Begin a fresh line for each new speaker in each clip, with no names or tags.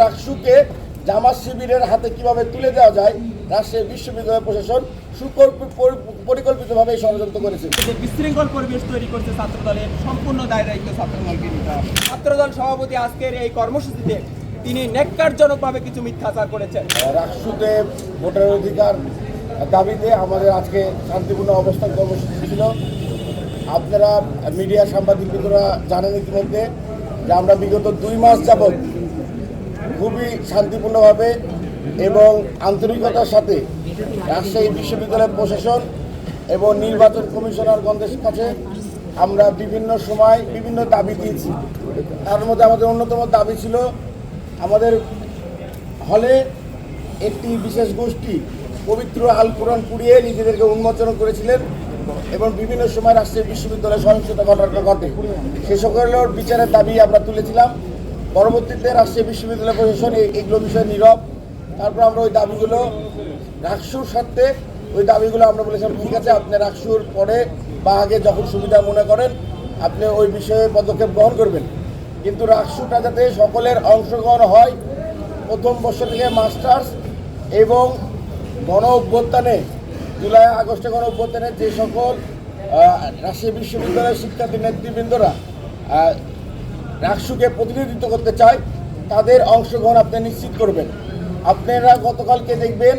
রাকসুকে জামাত শিবিরের হাতে কীভাবে তুলে দেওয়া যায় রাজশাহী বিশ্ববিদ্যালয় প্রশাসন সুপরিকল্পিতভাবে এই ষড়যন্ত্র করেছে।
যে বিশৃঙ্খল পরিবেশ তৈরি করছে ছাত্রদলের সম্পূর্ণ দায় দায়িত্ব ছাত্রদলকে নিতে হবে। ছাত্রদল সভাপতি আজকের এই কর্মসূচিতে তিনি নেককারজনকভাবে কিছু মিথ্যাচার করেছেন।
রাকসুতে ভোটার অধিকার দাবিতে আমাদের আজকে শান্তিপূর্ণ অবস্থান কর্মসূচি ছিল। আপনারা মিডিয়া সাংবাদিকরা জানেন ইতিমধ্যে যে আমরা বিগত দুই মাস যাবৎ খুবই শান্তিপূর্ণভাবে এবং আন্তরিকতার সাথে রাজশাহী বিশ্ববিদ্যালয় প্রশাসন এবং নির্বাচন কমিশনারগণদের কাছে আমরা বিভিন্ন সময় বিভিন্ন দাবি দিয়েছি। তার মধ্যে আমাদের অন্যতম দাবি ছিল আমাদের হলে একটি বিশেষ গোষ্ঠী পবিত্র আল কোরআন পুড়িয়ে নিজেদেরকে উন্মোচন করেছিলেন এবং বিভিন্ন সময় রাজশাহী বিশ্ববিদ্যালয়ে সহিংসতা ঘটনা ঘটে। সে সকলের বিচারের দাবি আমরা তুলেছিলাম। পরবর্তীতে রাজশাহী বিশ্ববিদ্যালয় প্রশাসন এই- এগুলো বিষয়ে নীরব। তারপর আমরা ওই দাবিগুলো রাকসুর স্বার্থে ওই দাবিগুলো আমরা বলেছিলাম, ঠিক আছে, আপনি রাকসুর পরে বা আগে যখন সুবিধা মনে করেন, আপনি ওই বিষয়ে পদক্ষেপ গ্রহণ করবেন। কিন্তু রাকসুটা যাতে সকলের অংশগ্রহণ হয়, প্রথম বর্ষ থেকে মাস্টার্স এবং গণ অভ্যুত্থানে, জুলাই, আগস্টে গণ অভ্যুত্থানে যে সকল রাজশাহী বিশ্ববিদ্যালয়ের শিক্ষার্থী, নেতৃবৃন্দরা রাকসুকে প্রতিনিধিত্ব করতে চায়, তাদের অংশগ্রহণ আপনি নিশ্চিত করবেন। আপনারা গতকালকে দেখবেন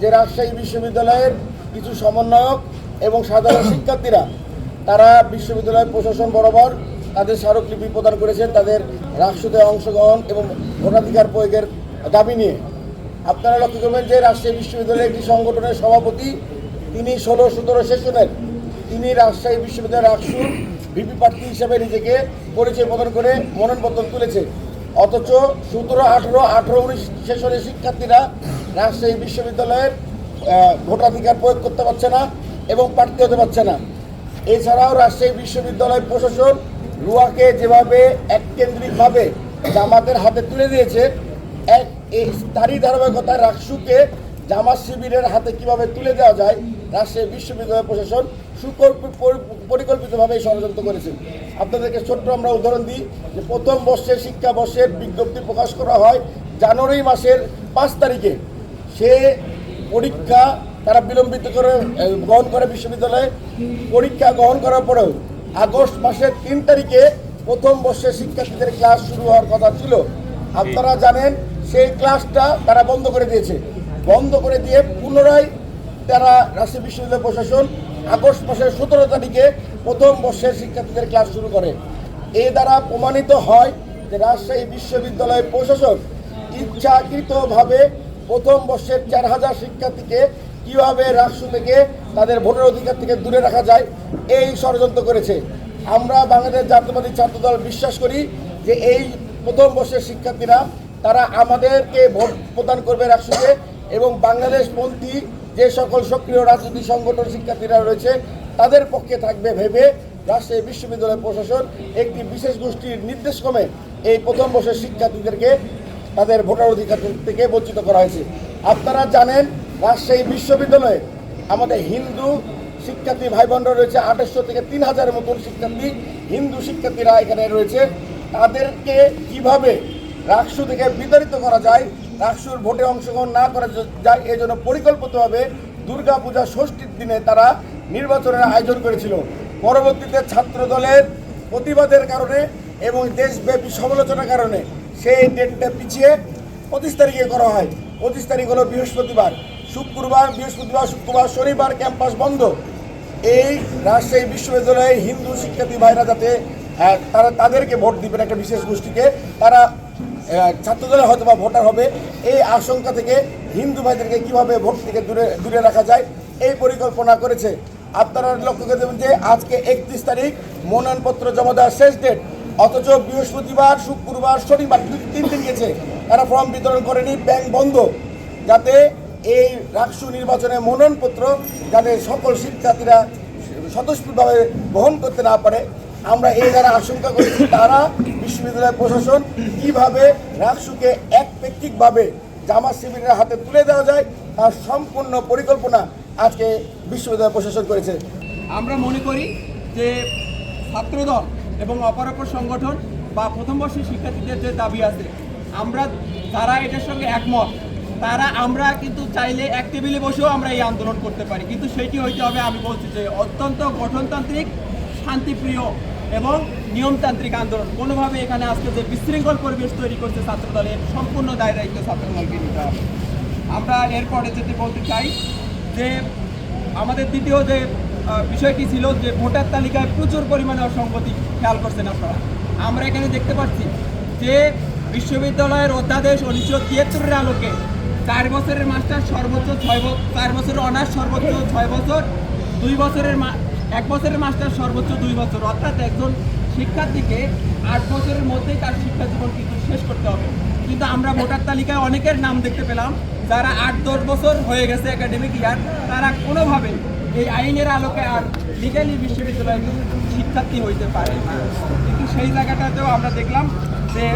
যে রাজশাহী বিশ্ববিদ্যালয়ের কিছু সমন্বয়ক এবং সাধারণ শিক্ষার্থীরা, তারা বিশ্ববিদ্যালয় প্রশাসন বরাবর তাদের স্মারকলিপি প্রদান করেছেন, তাদের রাকসুতে অংশগ্রহণ এবং ভোটাধিকার প্রয়োগের দাবি নিয়ে। আপনারা লক্ষ্য করবেন যে রাজশাহী বিশ্ববিদ্যালয়ের একটি সংগঠনের সভাপতি, তিনি ষোলো সতেরো সেশনের, তিনি রাজশাহী বিশ্ববিদ্যালয়ের রাকসুর ভিপি প্রার্থী হিসেবে নিজেকে পরিচয় প্রদান করে মনোনয়নপত্র তুলেছে। অথচ সতেরো, আঠেরো আঠেরো, উনিশ সেশনের শিক্ষার্থীরা রাজশাহী বিশ্ববিদ্যালয়ের ভোটাধিকার প্রয়োগ করতে পারছে না এবং প্রার্থী হতে পারছে না। এছাড়াও রাজশাহী বিশ্ববিদ্যালয় প্রশাসন রুয়াকে যেভাবে এককেন্দ্রিকভাবে জামাতের হাতে তুলে দিয়েছে, এক এই তারই ধারাবাহিকতায় রাকসুকে জামাত শিবিরের হাতে কীভাবে তুলে দেওয়া যায় রাজশাহী বিশ্ববিদ্যালয় প্রশাসন সুপরিকল্পিতভাবে এই ষড়যন্ত্র করেছে। আপনাদেরকে ছোট্ট আমরা উদাহরণ দিই যে প্রথম বর্ষের শিক্ষাবর্ষের বিজ্ঞপ্তি প্রকাশ করা হয় জানুয়ারি মাসের পাঁচ তারিখে। সে পরীক্ষা তারা বিলম্বিত করে গ্রহণ করে বিশ্ববিদ্যালয়ে। পরীক্ষা গ্রহণ করার পরেও আগস্ট মাসের তিন তারিখে প্রথম বর্ষের শিক্ষার্থীদের ক্লাস শুরু হওয়ার কথা ছিল। আপনারা জানেন সেই ক্লাসটা তারা বন্ধ করে দিয়েছে। বন্ধ করে দিয়ে পুনরায় তারা রাজশাহী বিশ্ববিদ্যালয় প্রশাসন আগস্ট মাসের সতেরো তারিখে প্রথম বর্ষের শিক্ষার্থীদের ক্লাস শুরু করে। এ দ্বারা প্রমাণিত হয় যে রাজশাহী বিশ্ববিদ্যালয় প্রশাসন ইচ্ছাকৃতভাবে প্রথম বর্ষের চার হাজার শিক্ষার্থীকে কীভাবে রাষ্ট্র থেকে তাদের ভোটের অধিকার থেকে দূরে রাখা যায়, এই ষড়যন্ত্র করেছে। আমরা বাংলাদেশ জাতীয়বাদী ছাত্রদল বিশ্বাস করি যে এই প্রথম বর্ষের শিক্ষার্থীরা তারা আমাদেরকে ভোট প্রদান করবে রাষ্ট্রকে এবং বাংলাদেশপন্থী যে সকল সক্রিয় রাজনৈতিক সংগঠন শিক্ষার্থীরা রয়েছে, তাদের পক্ষে থাকবে ভেবে রাজশাহী বিশ্ববিদ্যালয় প্রশাসন একটি বিশেষ গোষ্ঠীর নির্দেশক্রমে এই প্রথম বর্ষের শিক্ষার্থীদেরকে তাদের ভোটার অধিকার থেকে বঞ্চিত করা হয়েছে। আপনারা জানেন, রাজশাহী বিশ্ববিদ্যালয়ে আমাদের হিন্দু শিক্ষার্থী ভাই বোনরা রয়েছে আঠাশশো থেকে তিন হাজারের মতন শিক্ষার্থী, হিন্দু শিক্ষার্থীরা এখানে রয়েছে। তাদেরকে কীভাবে রাকসু থেকে বিতাড়িত করা যায় রাকসুর ভোটে অংশগ্রহণ না করা যায় এই জন্য পরিকল্পিতভাবে দুর্গা পূজা ষষ্ঠীর দিনে তারা নির্বাচনের আয়োজন করেছিল। পরবর্তীতে ছাত্র দলের প্রতিবাদের কারণে এবং দেশব্যাপী সমালোচনার কারণে সেই ডেটটা পিছিয়ে পঁচিশ তারিখে করা হয়। পঁচিশ তারিখ হলো বৃহস্পতিবার। শুক্রবার বৃহস্পতিবার শুক্রবার শনিবার ক্যাম্পাস বন্ধ। এই রাজশাহী বিশ্ববিদ্যালয়ে হিন্দু শিক্ষার্থী ভাইরা যাতে আহ, তারা তাদেরকে ভোট দিবেন একটা বিশেষ গোষ্ঠীকে তারা আহ, ছাত্রদলে হয়তো বা ভোটার হবে। এই আশঙ্কা থেকে হিন্দু ভাইদেরকে কীভাবে ভোট থেকে দূরে দূরে রাখা যায় এই পরিকল্পনা করেছে আপনারা লক্ষ্য করে দেবেন যে আজকে একত্রিশ তারিখ মনোনয়নপত্র জমা দেওয়ার শেষ ডেট অথচ বৃহস্পতিবার শুক্রবার শনিবার তিন দিন গেছে তারা ফর্ম বিতরণ করেনি ব্যাংক বন্ধ। যাতে এই রাকসু নির্বাচনে মনোনয়নপত্র যাতে সকল শিক্ষার্থীরা স্বতঃস্ফূর্তভাবে গ্রহণ করতে না পারে। আমরা এই যারা আশঙ্কা করেছি তারা বিশ্ববিদ্যালয় প্রশাসন কীভাবে রাকসুকে একপেক্ষিকভাবে জামাত শিবিরের হাতে তুলে দেওয়া যায়, তার সম্পূর্ণ পরিকল্পনা আজকে বিশ্ববিদ্যালয় প্রশাসন করেছে।
আমরা মনে করি যে ছাত্রদল এবং অপরাপর সংগঠন বা প্রথম বর্ষের শিক্ষার্থীদের যে দাবি আছে, আমরা যারা এটার সঙ্গে একমত, তারা আমরা কিন্তু চাইলে এক টেবিলে বসেও আমরা এই আন্দোলন করতে পারি। কিন্তু সেটি হইতে হবে, আমি বলছি যে অত্যন্ত গঠনতান্ত্রিক, শান্তিপ্রিয় এবং নিয়মতান্ত্রিক আন্দোলন। কোনোভাবে এখানে আজকে যে বিশৃঙ্খল পরিবেশ তৈরি করছে ছাত্রদলের, সম্পূর্ণ দায় দায়িত্ব ছাত্রদলকে নিতে হবে। আমরা এরপরে যেতে বলতে চাই যে আমাদের দ্বিতীয় যে বিষয়টি ছিল যে ভোটার তালিকায় প্রচুর পরিমাণে অসঙ্গতি খেয়াল করছেন আপনারা। আমরা এখানে দেখতে পাচ্ছি যে বিশ্ববিদ্যালয়ের অধ্যাদেশ উনিশশো তিয়াত্তরের আলোকে চার বছরের মাস্টার সর্বোচ্চ ছয় চার বছরের অনার্স সর্বোচ্চ ছয় বছর, দুই বছরের এক বছরের মাস্টার সর্বোচ্চ দুই বছর। অর্থাৎ একজন শিক্ষার্থীকে আট বছরের মধ্যেই তার শিক্ষা জীবন কিন্তু শেষ করতে হবে। কিন্তু আমরা ভোটার তালিকায় অনেকের নাম দেখতে পেলাম, যারা আট দশ বছর হয়ে গেছে একাডেমিক ইয়ার তারা কোনোভাবে এই আইনের আলোকে আর লিগালি বিশ্ববিদ্যালয়ে শিক্ষার্থী হইতে পারে কিন্তু সেই জায়গাটাতেও আমরা দেখলাম যে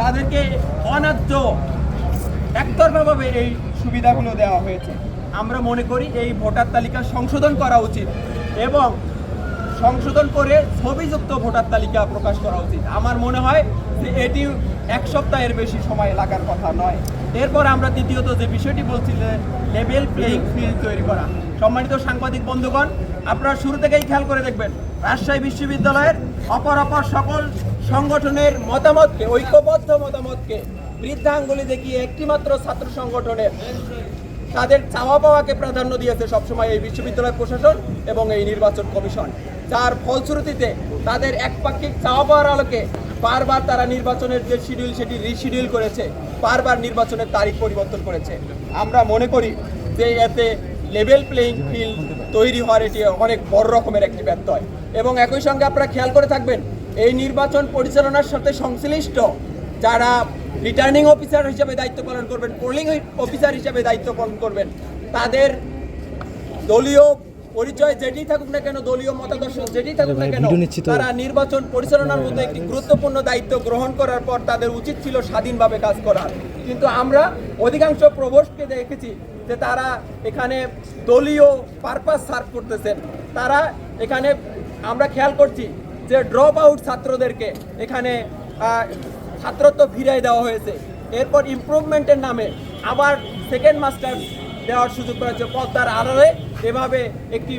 তাদেরকে অন্যায্য একতরফাভাবে এই সুবিধাগুলো দেওয়া হয়েছে। আমরা মনে করি এই ভোটার তালিকা সংশোধন করা উচিত। এবং সংশোধন করে ছবিযুক্ত ভোটার তালিকা প্রকাশ করা উচিত। আমার মনে হয় যে এটি এক সপ্তাহের বেশি সময় লাগার কথা নয়। এরপর আমরা দ্বিতীয়ত যে বিষয়টি বলছি যে লেভেল প্লেইং ফিল্ড তৈরি করা। সম্মানিত সাংবাদিক বন্ধুগণ, আপনারা শুরু থেকেই খেয়াল করে দেখবেন, রাজশাহী বিশ্ববিদ্যালয়ের অপর অপর সকল সংগঠনের মতামতকে, ঐক্যবদ্ধ মতামতকে বৃদ্ধাঙ্গুলি দেখিয়ে একটিমাত্র ছাত্র সংগঠনের তাদের চাওয়া পাওয়াকে প্রাধান্য দিয়েছে সবসময় এই বিশ্ববিদ্যালয় প্রশাসন এবং এই নির্বাচন কমিশন। যার ফলশ্রুতিতে তাদের একপাক্ষিক চাওয়া পাওয়ার আলোকে বারবার তারা নির্বাচনের যে শিডিউল সেটি রিশিডিউল করেছে, বারবার নির্বাচনের তারিখ পরিবর্তন করেছে। আমরা মনে করি যে এতে লেভেল প্লেইং ফিল্ড তৈরি হওয়ার এটি অনেক বড় রকমের একটি ব্যত্যয়। এবং একই সঙ্গে আপনারা খেয়াল করে থাকবেন, এই নির্বাচন পরিচালনার সাথে সংশ্লিষ্ট যারা রিটার্নিং অফিসার হিসেবে দায়িত্ব পালন করবেন পোলিং অফিসার হিসেবে দায়িত্ব পালন করবেন। তাদের দলীয় পরিচয় যেটি থাকুক না কেন দলীয় মতাদর্শ যেটি থাকুক না কেন তারা নির্বাচন পরিচালনার মধ্যে একটি গুরুত্বপূর্ণ দায়িত্ব গ্রহণ করার পর তাদের উচিত ছিল স্বাধীনভাবে কাজ করার কিন্তু আমরা অধিকাংশ প্রবোস্টকে দেখেছি যে তারা এখানে দলীয় পারপাস সার্ভ করতেছেন। তারা এখানে আমরা খেয়াল করছি যে ড্রপ আউট ছাত্রদেরকে এখানে ছাত্রত্ব ফিরিয়ে দেওয়া হয়েছে। এরপর ইমপ্রুভমেন্টের নামে আবার সেকেন্ড মাস্টার দেওয়ার সুযোগ করা হচ্ছে পদ্মার আড়ালে। এভাবে একটি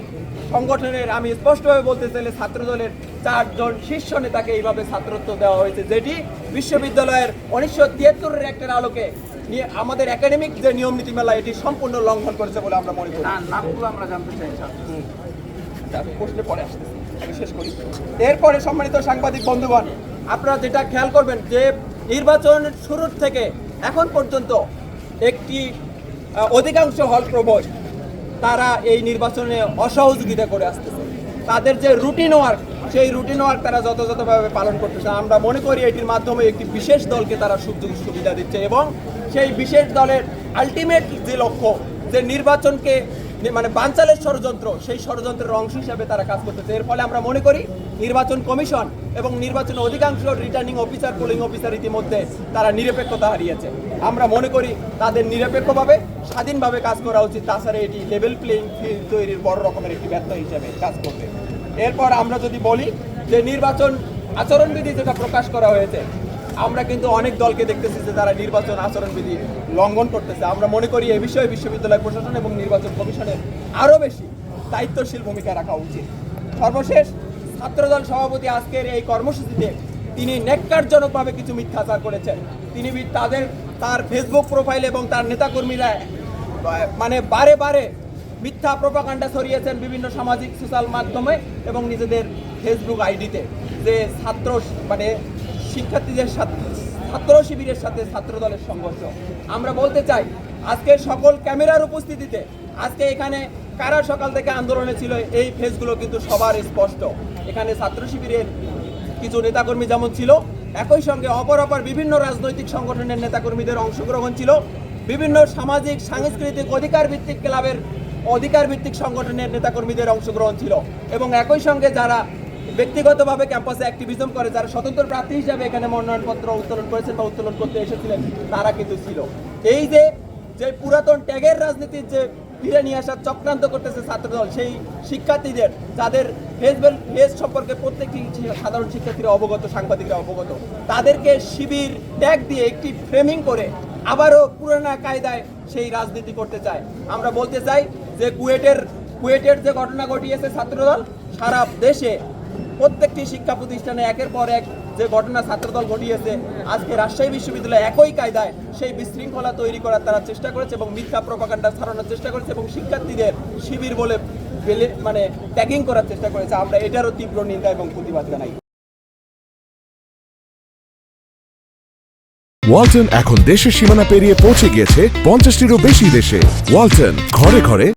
সংগঠনের আমি স্পষ্টভাবে বলতে চাইলে ছাত্রদলের চারজন শীর্ষ নেতাকে এইভাবে ছাত্রত্ব দেওয়া হয়েছে যেটি বিশ্ববিদ্যালয়ের উনিশশো তিয়াত্তরের একটার আলোকে নিয়ে আমাদের একাডেমিক যে নিয়ম নীতিমালা এটি সম্পূর্ণ লঙ্ঘন করেছে বলে আমরা মনে করি। নামগুলো আমরা জানতে চাই প্রশ্নে পরে আসতেছি। আমি শেষ করি। এরপরে সম্মানিত সাংবাদিক বন্ধুগণ আপনারা যেটা খেয়াল করবেন যে নির্বাচন শুরুর থেকে এখন পর্যন্ত একটি অধিকাংশ হল প্রবোস্ট তারা এই নির্বাচনে অসহযোগিতা করে আসতেছে। তাদের যে রুটিন ওয়ার্ক সেই রুটিন ওয়ার্ক তারা যথাযথভাবে পালন করতেছে। আমরা মনে করি এটির মাধ্যমে একটি বিশেষ দলকে তারা সুযোগ সুবিধা দিচ্ছে এবং সেই বিশেষ দলের আলটিমেট যে লক্ষ্য, যে নির্বাচনকে মানে বানচালের ষড়যন্ত্র, সেই ষড়যন্ত্রের অংশ হিসাবে তারা কাজ করতেছে। এর ফলে আমরা মনে করি নির্বাচন কমিশন এবং নির্বাচনের অধিকাংশ রিটার্নিং অফিসার পোলিং অফিসার ইতিমধ্যে তারা নিরপেক্ষতা হারিয়েছে। আমরা মনে করি তাদের নিরপেক্ষভাবে স্বাধীনভাবে কাজ করা উচিত। তাছাড়া এটি লেভেল প্লেইং ফিল্ড তৈরির বড় রকমের একটি ব্যর্থ হিসাবে কাজ করবে। এরপর আমরা যদি বলি যে নির্বাচন আচরণবিধি যেটা প্রকাশ করা হয়েছে আমরা কিন্তু অনেক দলকে দেখতেছি যে তারা নির্বাচন আচরণবিধি লঙ্ঘন করতেছে। আমরা মনে করি এই বিষয়ে বিশ্ববিদ্যালয় প্রশাসন এবং নির্বাচন কমিশনের আরও বেশি দায়িত্বশীল ভূমিকা রাখা উচিত। সর্বশেষ ছাত্রদল সভাপতি আজকের এই কর্মসূচিতে তিনি নেককারজনকভাবে কিছু মিথ্যাচার করেছেন। তিনি তাদের, তার ফেসবুক প্রোফাইল এবং তার নেতাকর্মীরা মানে বারে বারে মিথ্যা প্রপাকাণ্ডা ছড়িয়েছেন বিভিন্ন সামাজিক সোশ্যাল মাধ্যমে এবং নিজেদের ফেসবুক আইডিতে যে ছাত্র মানে শিক্ষার্থীদের সাথে, ছাত্র শিবিরের সাথে ছাত্র দলের সংঘর্ষ। আমরা বলতে চাই, আজকে সকল ক্যামেরার উপস্থিতিতে, আজকে এখানে কারা সকাল থেকে আন্দোলনে ছিল, এই ফেসগুলো কিন্তু সবার স্পষ্ট। এখানে ছাত্র শিবিরের কিছু নেতাকর্মী যেমন ছিল, একই সঙ্গে অপর অপর বিভিন্ন রাজনৈতিক সংগঠনের নেতাকর্মীদের অংশগ্রহণ ছিল। বিভিন্ন সামাজিক, সাংস্কৃতিক অধিকার ভিত্তিক ক্লাবের অধিকার ভিত্তিক সংগঠনের নেতাকর্মীদের অংশগ্রহণ ছিল। এবং একই সঙ্গে যারা ব্যক্তিগতভাবে ক্যাম্পাসে অ্যাক্টিভিজম করে, যারা স্বতন্ত্র প্রার্থী হিসাবে এখানে মনোনয়নপত্র উত্তোলন করেছেন বা উত্তোলন করতে এসেছিলেন, তারা কিন্তু ছিল। এই যে যে পুরাতন ট্যাগের রাজনীতির যে ফিরে নিয়ে আসার চক্রান্ত করতেছে ছাত্রদল, সেই শিক্ষার্থীদের, যাদের ফেসবেল ফেস সম্পর্কে প্রত্যেকটি সাধারণ শিক্ষার্থীরা অবগত, সাংবাদিকরা অবগত, তাদেরকে শিবির ট্যাগ দিয়ে একটি ফ্রেমিং করে আবারও পুরানা কায়দায় সেই রাজনীতি করতে চায়। আমরা বলতে চাই যে কুয়েটের কুয়েটের যে ঘটনা ঘটিয়েছে ছাত্রদল, সারা দেশে প্রত্যেকটি শিক্ষা প্রতিষ্ঠানে একের পর এক যে ঘটনা ছাত্রদল ঘটিয়েছে, আজকে রাজশাহী বিশ্ববিদ্যালয়ে একই কায়দায় সেই বিশৃঙ্খলা তৈরি করার তারা চেষ্টা করেছে এবং মিথ্যা প্রপাগান্ডা ছড়ানোর চেষ্টা করেছে এবং শিক্ষার্থীদের শিবির বলে মানে ট্যাগিং করার চেষ্টা করেছে। আমরা এটারও তীব্র নিন্দা এবং প্রতিবাদ জানাই।
ওয়ালটন এখন দেশের সীমানা পেরিয়ে পৌঁছে গিয়েছে পঞ্চাশটিরও বেশি দেশে। ওয়ালটন ঘরে ঘরে